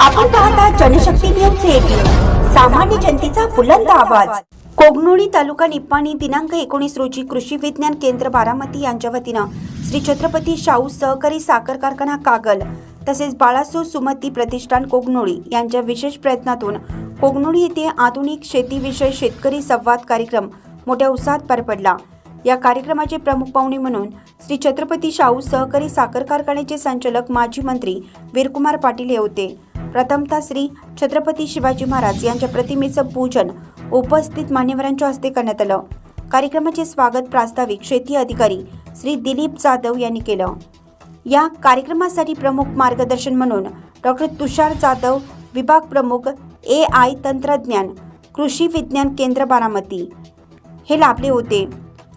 आपण पाहता Janshakti news eighteen सामान्य जनतेचा बुलंद आवाज. कोगनोळी तालुका निप्पाणी दिनांक एकोणीस रोजी कृषी विज्ञान केंद्र बारामती यांच्या वतीनं श्री छत्रपती शाहू सहकारी साखर कारखाना कागल तसेच बाळासो सुमती प्रतिष्ठान कोगनोळी यांच्या विशेष प्रयत्नातून कोगनोळी येथे आधुनिक शेतीविषयक शेतकरी संवाद कार्यक्रम मोठ्या उत्साहात पार पडला. या कार्यक्रमाचे प्रमुख पाहुणे म्हणून श्री छत्रपती शाहू सहकारी साखर कारखान्याचे संचालक माजी मंत्री वीरकुमार पाटील हे होते. प्रथमतः श्री छत्रपती शिवाजी महाराज यांच्या प्रतिमेचं पूजन उपस्थित मान्यवरांच्या हस्ते करण्यात आलं. कार्यक्रमाचे स्वागत प्रास्ताविक शेती अधिकारी श्री दिलीप जाधव यांनी केलं. या कार्यक्रमासाठी प्रमुख मार्गदर्शन म्हणून डॉक्टर तुषार जाधव विभाग प्रमुख ए आय तंत्रज्ञान कृषी विज्ञान केंद्र बारामती. हे लाभले होते.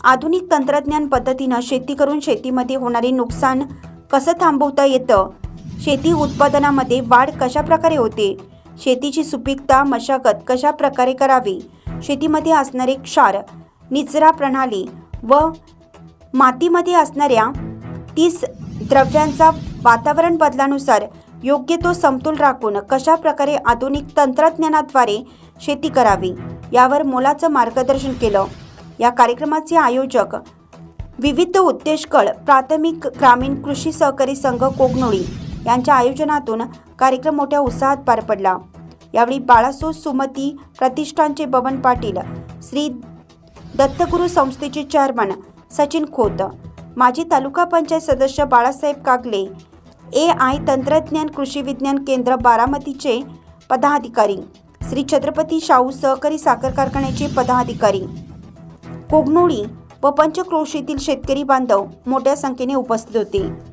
आधुनिक तंत्रज्ञान पद्धतीनं शेती करून शेतीमध्ये होणारे नुकसान कसं थांबवता येतं? शेती उत्पादनामध्ये वाढ कशा प्रकारे होते? शेतीची सुपीकता मशागत कशा प्रकारे करावी? शेतीमध्ये असणारे क्षार निचरा प्रणाली व मातीमध्ये असणाऱ्या तीस द्रव्यांचा वातावरण बदलानुसार योग्य तो समतोल राखून कशा प्रकारे आधुनिक तंत्रज्ञानाद्वारे शेती करावी यावर मोलाचं मार्गदर्शन केलं. या कार्यक्रमाचे आयोजक विविध उद्देशकळ प्राथमिक ग्रामीण कृषी सहकारी संघ कोगनोळी यांच्या आयोजनातून कार्यक्रम मोठ्या उत्साहात पार पडला. यावेळी बाळासो सुमती प्रतिष्ठानचे बबन पाटील श्री दत्तगुरू संस्थेचे चेअरमन सचिन खोत माजी तालुका पंचायत सदस्य बाळासाहेब कागले ए आय तंत्रज्ञान कृषी विज्ञान केंद्र बारामतीचे पदाधिकारी श्री छत्रपती शाहू सहकारी साखर कारखान्याचे पदाधिकारी. कोगनोळी व पंचक्रोशीतील शेतकरी बांधव मोठ्या संख्येने उपस्थित होते.